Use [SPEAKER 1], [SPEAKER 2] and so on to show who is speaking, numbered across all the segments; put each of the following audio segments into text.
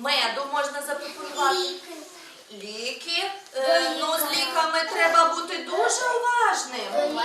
[SPEAKER 1] Меду можна запропонувати. Ліки. Е, ну, з ліками треба бути дуже уважним.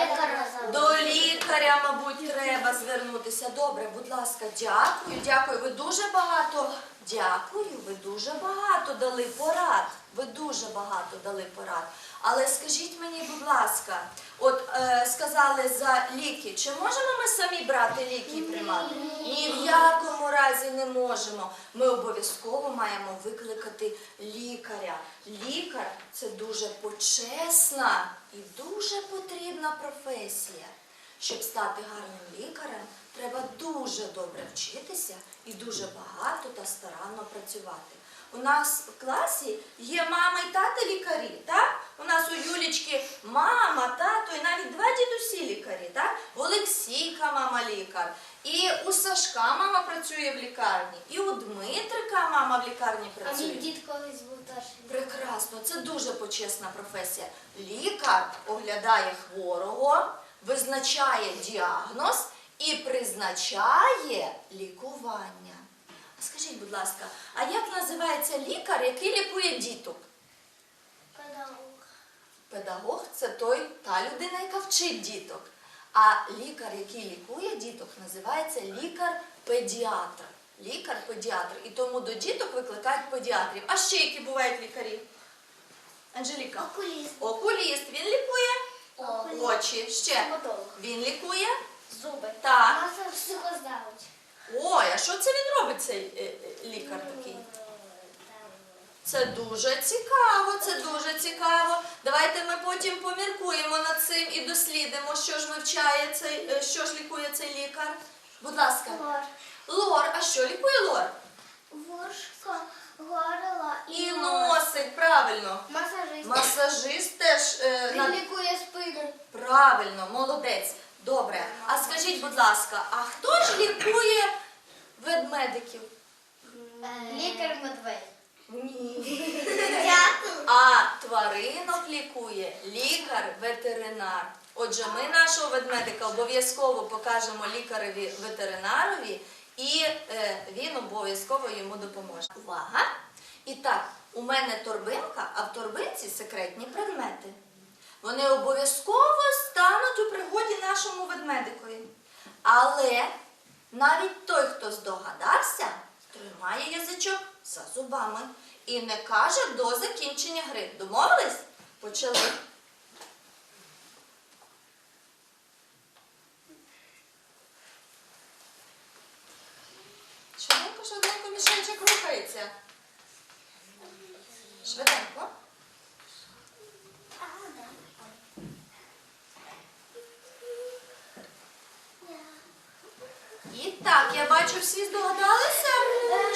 [SPEAKER 1] До лікаря, мабуть, треба звернутися. Добре, будь ласка, дякую, дякую. Ви дуже багато. Дякую, ви дуже багато дали порад. Ви дуже багато дали порад. Але скажіть мені, будь ласка, от е, сказали за ліки, чи можемо ми самі брати ліки і приймати? Ні в якому разі не можемо. Ми обов'язково маємо викликати лікаря. Лікар це дуже почесна і дуже потрібна професія. Щоб стати гарним лікарем, треба дуже добре вчитися і дуже багато та старанно працювати. У нас в класі є мама і тато лікарі, так? У нас у Юлічки мама, тато і навіть два дідусі лікарі, так? Олексійка мама лікар. І у Сашка мама працює в лікарні, і у Дмитрика мама в лікарні працює.
[SPEAKER 2] А мій дід колись був теж.
[SPEAKER 1] Прекрасно, це дуже почесна професія. Лікар оглядає хворого, визначає діагноз і призначає лікування. А Скажіть, будь ласка, а як називається лікар, який лікує діток?
[SPEAKER 2] Педагог.
[SPEAKER 1] Педагог це той та людина, яка вчить діток. А лікар, який лікує діток, називається лікар-педіатр. Лікар-педіатр. І тому до діток викликають педіатрів. А ще які бувають лікарі? Анжеліка.
[SPEAKER 2] Окуліст.
[SPEAKER 1] Окуліст. Очі. Ще.
[SPEAKER 2] Стоматолог.
[SPEAKER 1] Він лікує.
[SPEAKER 2] Зуби.
[SPEAKER 1] Так.
[SPEAKER 2] Маса психознавець.
[SPEAKER 1] Ой, а що це він робить, цей е, е, лікар такий? Це дуже цікаво, це дуже цікаво. Давайте ми потім поміркуємо над цим і дослідимо, що ж вивчає цей, е, що ж лікує цей лікар. Будь ласка.
[SPEAKER 2] Лор.
[SPEAKER 1] Лор, а що лікує лор? Правильно.
[SPEAKER 2] Масажист.
[SPEAKER 1] Масажист теж е,
[SPEAKER 2] Він
[SPEAKER 1] над-
[SPEAKER 2] лікує спину.
[SPEAKER 1] Правильно, молодець. Добре. А скажіть, будь ласка, а хто ж лікує ведмедиків?
[SPEAKER 2] Лікар медведь.
[SPEAKER 1] Ні.
[SPEAKER 2] Дякую.
[SPEAKER 1] А тваринок лікує лікар-ветеринар. Отже, ми нашого ведмедика обов'язково покажемо лікареві ветеринарові, і е, він обов'язково йому допоможе. Увага! І так, у мене торбинка, а в торбинці секретні предмети. Вони обов'язково стануть у пригоді нашому ведмедикові. Але навіть той, хто здогадався, тримає язичок за зубами і не каже до закінчення гри. Домовились? Почали. Швиденько, швиденько мішенчик Швиденько. І так, я бачу, всі здогадалися,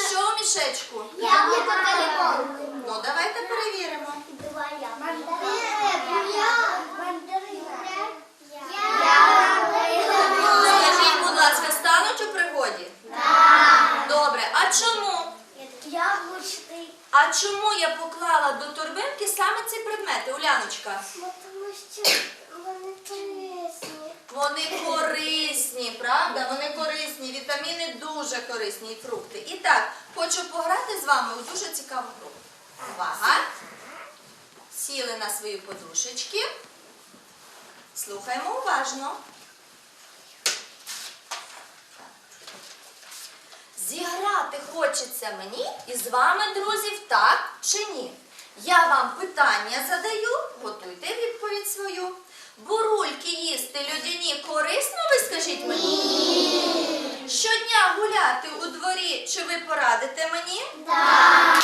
[SPEAKER 1] що у мішечку.
[SPEAKER 2] Яблуко та лимон.
[SPEAKER 1] Ну, давайте перевіримо.
[SPEAKER 2] Два яблука. Мандарина.
[SPEAKER 1] Скажіть, будь ласка, стануть у пригоді? Добре, а чому?
[SPEAKER 2] Яблучний.
[SPEAKER 1] А чому я поклала до торбинки саме ці предмети, Уляночка?
[SPEAKER 2] Бо Тому що вони корисні.
[SPEAKER 1] Вони корисні, правда? Вони корисні, вітаміни дуже корисні і фрукти. І так, хочу пограти з вами у дуже цікаву гру. Увага! Сіли на свої подушечки. Слухаємо уважно. Зіграти хочеться мені і з вами, друзів, так чи ні? Я вам питання задаю, готуйте відповідь свою. Бурульки їсти людяні корисно, ви скажіть мені? Ні. Щодня гуляти у дворі, чи ви порадите мені? Так.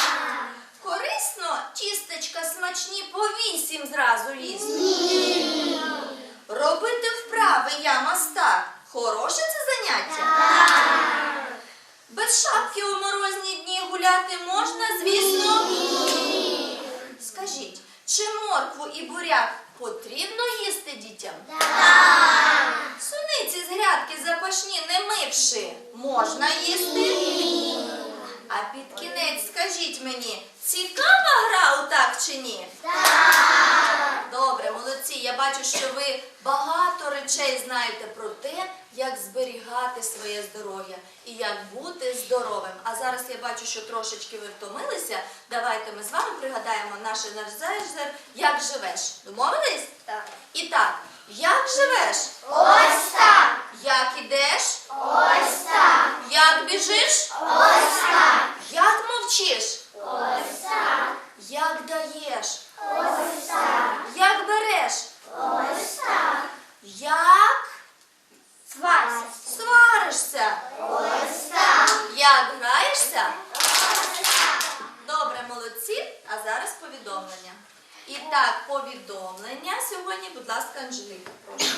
[SPEAKER 1] Корисно тістечка смачні по вісім зразу їсти? Ні. Робити вправи я мастак. Хороше це заняття? Без шапки у морозні дні гуляти можна, звісно? Ні. Скажіть, чи моркву і буряк потрібно їсти дітям? Так. Суниці з грядки запашні не мивши, можна їсти? А під кінець скажіть мені, цікава гра у так чи ні? Так. Добре, молодці. Я бачу, що ви багато речей знаєте про те, як зберігати своє здоров'я і як бути здоровим. А зараз я бачу, що трошечки ви втомилися. Давайте ми з вами пригадаємо наше нерзайзер, як живеш. Домовились?
[SPEAKER 2] Так.
[SPEAKER 1] І так, як живеш?
[SPEAKER 2] Ось так.
[SPEAKER 1] Як ідеш?
[SPEAKER 2] Ось так.
[SPEAKER 1] Як біжиш?
[SPEAKER 2] Ось так.
[SPEAKER 1] Як мовчиш?
[SPEAKER 2] Ось так.
[SPEAKER 1] Як даєш?
[SPEAKER 2] Ось так.
[SPEAKER 1] Як береш?
[SPEAKER 2] Ось так.
[SPEAKER 1] Як
[SPEAKER 2] Сварся.
[SPEAKER 1] сваришся?
[SPEAKER 2] Ось так.
[SPEAKER 1] Як граєшся?
[SPEAKER 2] Ось так.
[SPEAKER 1] Добре, молодці. А зараз повідомлення. І так, повідомлення сьогодні, будь ласка, Анжеліка, прошу.